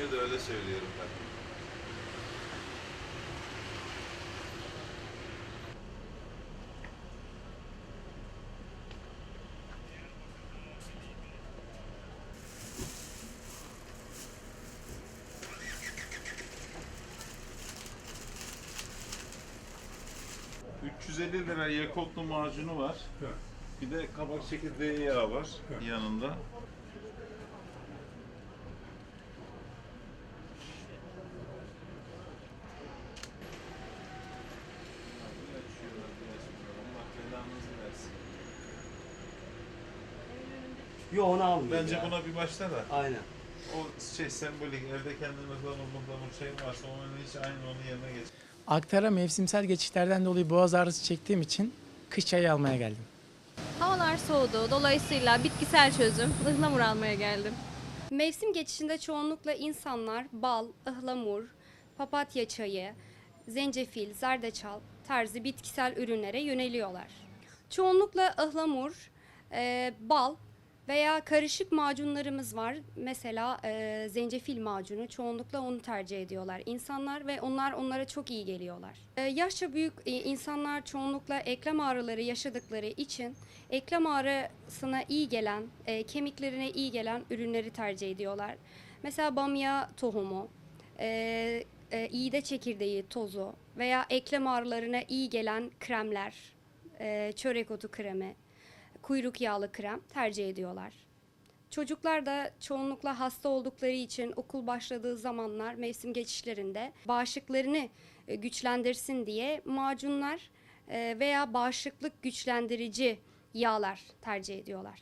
Gelmiyor da öyle söylüyorum ben. ...350 lira yakotlu macunu var. Bir de kabak çekirdeği yağı var yanında. Yo onu almıyor Bence ya. buna bir başla da. Aynen. O şey sembolik evde kendine ıhlamur mıhlamur şeyin varsa onun hiç aynı onun yerine geç. Aktar'a mevsimsel geçişlerden dolayı boğaz ağrısı çektiğim için kış çayı almaya geldim. Havalar soğudu. Dolayısıyla bitkisel çözüm ıhlamur almaya geldim. Mevsim geçişinde çoğunlukla insanlar bal, ıhlamur, papatya çayı, zencefil, zerdeçal tarzı bitkisel ürünlere yöneliyorlar. Çoğunlukla ıhlamur, e, bal veya karışık macunlarımız var. Mesela e, zencefil macunu çoğunlukla onu tercih ediyorlar insanlar ve onlar onlara çok iyi geliyorlar. E, yaşça büyük e, insanlar çoğunlukla eklem ağrıları yaşadıkları için eklem ağrısına iyi gelen, e, kemiklerine iyi gelen ürünleri tercih ediyorlar. Mesela bamya tohumu, e, e, iğde çekirdeği tozu veya eklem ağrılarına iyi gelen kremler, e, çörek otu kremi, kuyruk yağlı krem tercih ediyorlar. Çocuklar da çoğunlukla hasta oldukları için okul başladığı zamanlar mevsim geçişlerinde bağışıklarını e, güçlendirsin diye macunlar e, veya bağışıklık güçlendirici yağlar tercih ediyorlar.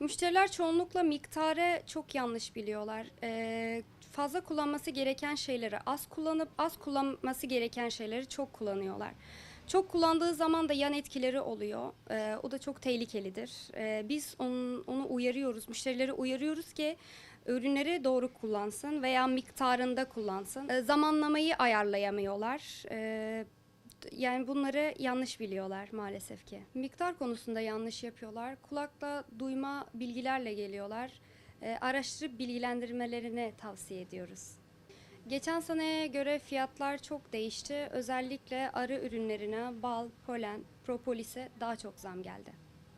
Müşteriler çoğunlukla miktarı çok yanlış biliyorlar. E, fazla kullanması gereken şeyleri az kullanıp az kullanması gereken şeyleri çok kullanıyorlar. Çok kullandığı zaman da yan etkileri oluyor. E, o da çok tehlikelidir. E, biz onun, onu uyarıyoruz, müşterileri uyarıyoruz ki ürünleri doğru kullansın veya miktarında kullansın. E, zamanlamayı ayarlayamıyorlar. E, yani bunları yanlış biliyorlar maalesef ki. Miktar konusunda yanlış yapıyorlar. Kulakla duyma bilgilerle geliyorlar. E, araştırıp bilgilendirmelerini tavsiye ediyoruz. Geçen seneye göre fiyatlar çok değişti. Özellikle arı ürünlerine bal, polen, propolise daha çok zam geldi.